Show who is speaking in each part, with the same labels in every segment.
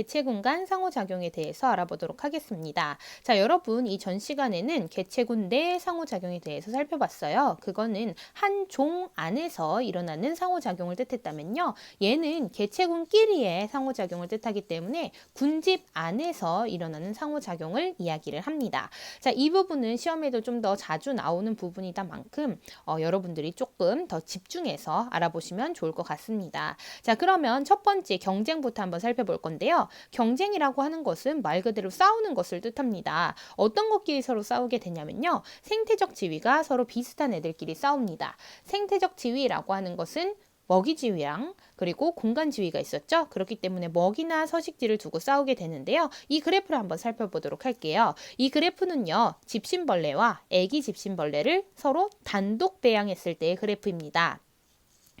Speaker 1: 개체 공간 상호작용에 대해서 알아보도록 하겠습니다. 자, 여러분 이 전 시간에는 개체군 내 상호작용에 대해서 살펴봤어요. 그거는 한 종 안에서 일어나는 상호작용을 뜻했다면요. 얘는 개체군끼리의 상호작용을 뜻하기 때문에 군집 안에서 일어나는 상호작용을 이야기를 합니다. 자, 이 부분은 시험에도 좀 더 자주 나오는 부분이다 만큼 어, 여러분들이 조금 더 집중해서 알아보시면 좋을 것 같습니다. 자, 그러면 첫 번째 경쟁부터 한번 살펴볼 건데요. 경쟁이라고 하는 것은 말 그대로 싸우는 것을 뜻합니다. 어떤 것끼리 서로 싸우게 되냐면요. 생태적 지위가 서로 비슷한 애들끼리 싸웁니다. 생태적 지위라고 하는 것은 먹이 지위랑 그리고 공간 지위가 있었죠. 그렇기 때문에 먹이나 서식지를 두고 싸우게 되는데요. 이 그래프를 한번 살펴보도록 할게요. 이 그래프는요. 집신벌레와 애기 집신벌레를 서로 단독 배양했을 때의 그래프입니다.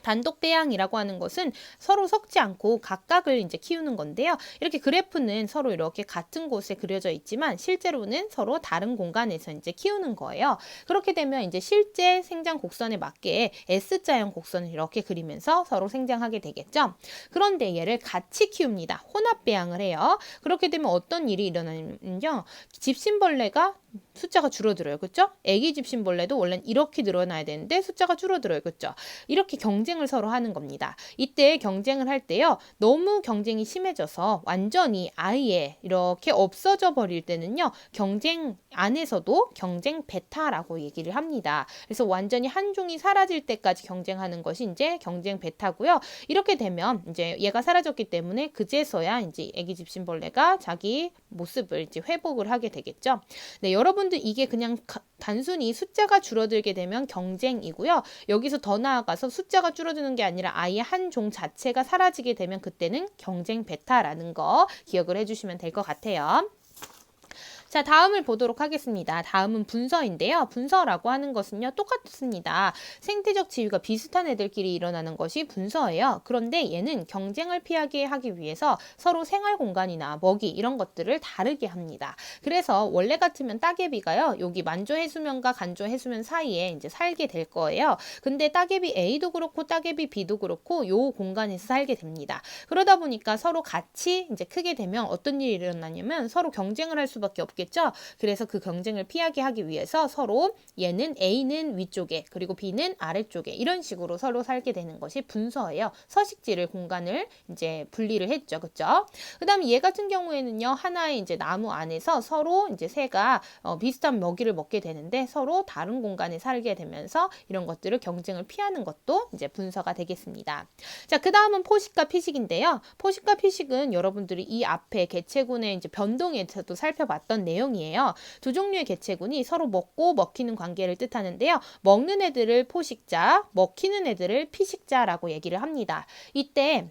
Speaker 1: 단독 배양이라고 하는 것은 서로 섞지 않고 각각을 이제 키우는 건데요. 이렇게 그래프는 서로 이렇게 같은 곳에 그려져 있지만 실제로는 서로 다른 공간에서 이제 키우는 거예요. 그렇게 되면 이제 실제 생장 곡선에 맞게 S자형 곡선을 이렇게 그리면서 서로 생장하게 되겠죠. 그런데 얘를 같이 키웁니다. 혼합 배양을 해요. 그렇게 되면 어떤 일이 일어나냐면요. 집신벌레가 숫자가 줄어들어요. 그렇죠? 애기 집신벌레도 원래는 이렇게 늘어나야 되는데 숫자가 줄어들어요. 그렇죠? 이렇게 경쟁을 서로 하는 겁니다. 이때 경쟁을 할 때요. 너무 경쟁이 심해져서 완전히 아예 이렇게 없어져 버릴 때는요. 경쟁 안에서도 경쟁 베타라고 얘기를 합니다. 그래서 완전히 한 종이 사라질 때까지 경쟁하는 것이 이제 경쟁 베타고요. 이렇게 되면 이제 얘가 사라졌기 때문에 그제서야 이제 애기 집신벌레가 자기 모습을 이제 회복을 하게 되겠죠. 네, 여러분들 이게 그냥 가, 단순히 숫자가 줄어들게 되면 경쟁이고요. 여기서 더 나아가서 숫자가 줄어드는 게 아니라 아예 한 종 자체가 사라지게 되면 그때는 경쟁 베타라는 거 기억을 해주시면 될 것 같아요. 자, 다음을 보도록 하겠습니다. 다음은 분서인데요. 분서라고 하는 것은요, 똑같습니다. 생태적 지위가 비슷한 애들끼리 일어나는 것이 분서예요. 그런데 얘는 경쟁을 피하게 하기 위해서 서로 생활 공간이나 먹이 이런 것들을 다르게 합니다. 그래서 원래 같으면 따개비가요, 여기 만조 해수면과 간조 해수면 사이에 이제 살게 될 거예요. 근데 따개비 A도 그렇고 따개비 B도 그렇고 요 공간에서 살게 됩니다. 그러다 보니까 서로 같이 이제 크게 되면 어떤 일이 일어나냐면 서로 경쟁을 할 수밖에 없게 있겠죠. 그래서 그 경쟁을 피하게 하기 위해서 서로 얘는 A는 위쪽에 그리고 B는 아래쪽에 이런 식으로 서로 살게 되는 것이 분서예요. 서식지를 공간을 이제 분리를 했죠. 그렇죠? 그다음에 얘 같은 경우에는요. 하나의 이제 나무 안에서 서로 이제 새가 어, 비슷한 먹이를 먹게 되는데 서로 다른 공간에 살게 되면서 이런 것들을 경쟁을 피하는 것도 이제 분서가 되겠습니다. 자, 그다음은 포식과 피식인데요. 포식과 피식은 여러분들이 이 앞에 개체군의 이제 변동에서도 살펴봤던 내용이에요. 두 종류의 개체군이 서로 먹고 먹히는 관계를 뜻하는데요. 먹는 애들을 포식자, 먹히는 애들을 피식자라고 얘기를 합니다. 이때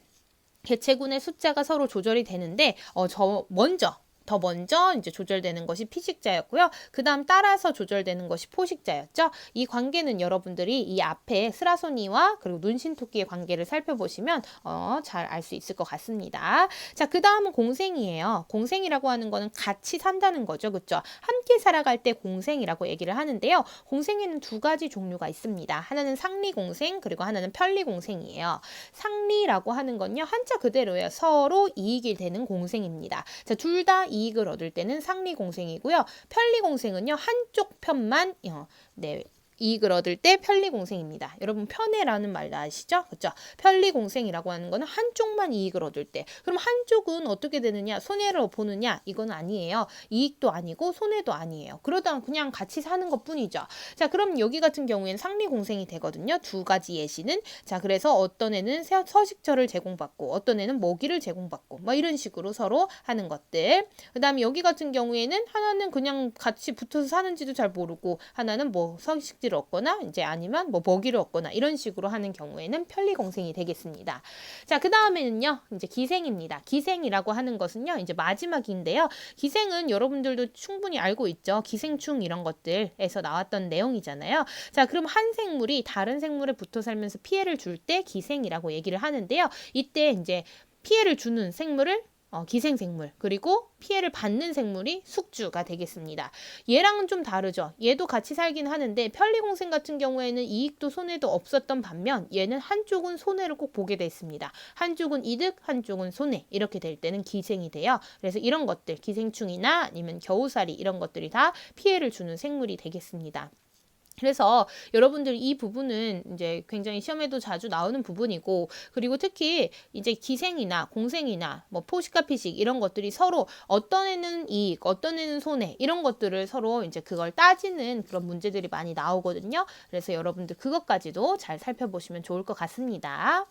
Speaker 1: 개체군의 숫자가 서로 조절이 되는데 어, 저 먼저 더 먼저 이제 조절되는 것이 피식자였고요. 그 다음 따라서 조절되는 것이 포식자였죠. 이 관계는 여러분들이 이 앞에 스라소니와 그리고 눈신토끼의 관계를 살펴보시면 어, 잘 알 수 있을 것 같습니다. 자, 그 다음은 공생이에요. 공생이라고 하는 거는 같이 산다는 거죠. 그렇죠? 함께 살아갈 때 공생이라고 얘기를 하는데요. 공생에는 두 가지 종류가 있습니다. 하나는 상리공생 그리고 하나는 편리공생이에요. 상리라고 하는 건요. 한자 그대로예요. 서로 이익이 되는 공생입니다. 자, 둘 다 이 익을 얻을 때는 상리 공생이고요. 편리 공생은요 한쪽 편만 어, 네 이익을 얻을 때 편리공생입니다. 여러분 편애라는 말 아시죠? 그렇죠? 편리공생이라고 하는 거는 한쪽만 이익을 얻을 때. 그럼 한쪽은 어떻게 되느냐? 손해를 보느냐? 이건 아니에요. 이익도 아니고 손해도 아니에요. 그러다 그냥 같이 사는 것뿐이죠. 자, 그럼 여기 같은 경우에는 상리공생이 되거든요. 두 가지 예시는 자, 그래서 어떤 애는 서식처를 제공받고 어떤 애는 먹이를 제공받고 뭐 이런 식으로 서로 하는 것들. 그 다음에 여기 같은 경우에는 하나는 그냥 같이 붙어서 사는지도 잘 모르고 하나는 뭐 서식지 물질을 얻거나 이제 아니면 뭐 먹이를 얻거나 이런 식으로 하는 경우에는 편리공생이 되겠습니다. 자, 그 다음에는요, 이제 기생입니다. 기생이라고 하는 것은요, 이제 마지막인데요. 기생은 여러분들도 충분히 알고 있죠. 기생충 이런 것들에서 나왔던 내용이잖아요. 자, 그럼 한 생물이 다른 생물에 붙어 살면서 피해를 줄 때 기생이라고 얘기를 하는데요. 이때 이제 피해를 주는 생물을 어, 기생생물 그리고 피해를 받는 생물이 숙주가 되겠습니다. 얘랑은 좀 다르죠. 얘도 같이 살긴 하는데 편리공생 같은 경우에는 이익도 손해도 없었던 반면 얘는 한쪽은 손해를 꼭 보게 됐습니다. 한쪽은 이득, 한쪽은 손해 이렇게 될 때는 기생이 돼요. 그래서 이런 것들 기생충이나 아니면 겨우살이 이런 것들이 다 피해를 주는 생물이 되겠습니다. 그래서 여러분들 이 부분은 이제 굉장히 시험에도 자주 나오는 부분이고 그리고 특히 이제 기생이나 공생이나 뭐 포식과 피식 이런 것들이 서로 어떤 애는 이익, 어떤 애는 손해 이런 것들을 서로 이제 그걸 따지는 그런 문제들이 많이 나오거든요. 그래서 여러분들 그것까지도 잘 살펴보시면 좋을 것 같습니다.